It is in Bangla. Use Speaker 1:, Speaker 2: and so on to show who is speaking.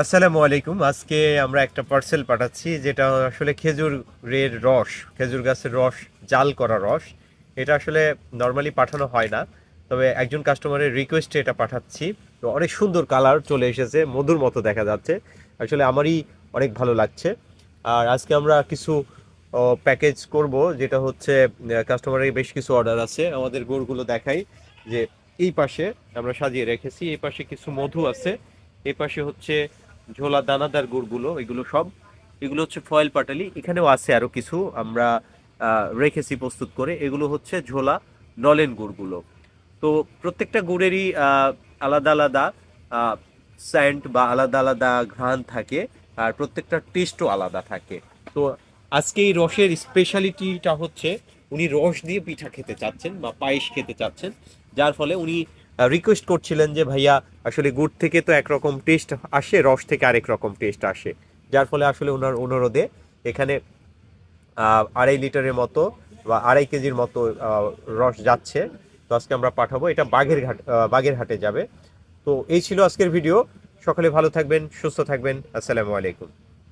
Speaker 1: আসসালামু আলাইকুম। আজকে আমরা একটা পার্সেল পাঠাচ্ছি, যেটা আসলে খেজুরের রস, খেজুর গাছের রস, জাল করা রস। এটা আসলে নর্মালি পাঠানো হয় না, তবে একজন কাস্টমারের রিকোয়েস্টে এটা পাঠাচ্ছি। তো অনেক সুন্দর কালার চলে এসেছে, মধুর মতো দেখা যাচ্ছে। আসলে আমারই অনেক ভালো লাগছে। আর আজকে আমরা কিছু প্যাকেজ করব, যেটা হচ্ছে কাস্টমারের বেশ কিছু অর্ডার আছে। আমাদের গোড়গুলো দেখাই যে এই পাশে আমরা সাজিয়ে রেখেছি। এই পাশে কিছু মধু আছে। এই পাশে হচ্ছে ঝোলা দানাদার গুড়গুলো, এগুলো সব। এগুলো হচ্ছে ফয়েল পাটালি। এখানেও আছে আরও কিছু, আমরা রেখেছি প্রস্তুত করে। এগুলো হচ্ছে ঝোলা নলেন গুড়গুলো। তো প্রত্যেকটা গুড়েরই আলাদা আলাদা স্যান্ড বা আলাদা আলাদা ঘ্রাণ থাকে, আর প্রত্যেকটা টেস্টও আলাদা থাকে। তো আজকে এই রসের স্পেশালিটিটা হচ্ছে, উনি রস দিয়ে পিঠা খেতে চাচ্ছেন বা পায়েস খেতে চাচ্ছেন, যার ফলে উনি রিকোয়েস্ট করছিলেন যে ভাইয়া আসলে গুড় থেকে তো একরকম টেস্ট আসে রস থেকে আরেক রকম টেস্ট আসে। যার ফলে আসলে ওনার অনুরোধে এখানে আড়াই লিটারের মতো বা আড়াই কেজির মতো রস যাচ্ছে। তো আজকে আমরা পাঠাবো। এটা বাঘের ঘাট আহ, বাগেরহাটে যাবে। তো এই ছিল আজকের ভিডিও সকলে ভালো থাকবেন সুস্থ থাকবেন। আসসালামু আলাইকুম।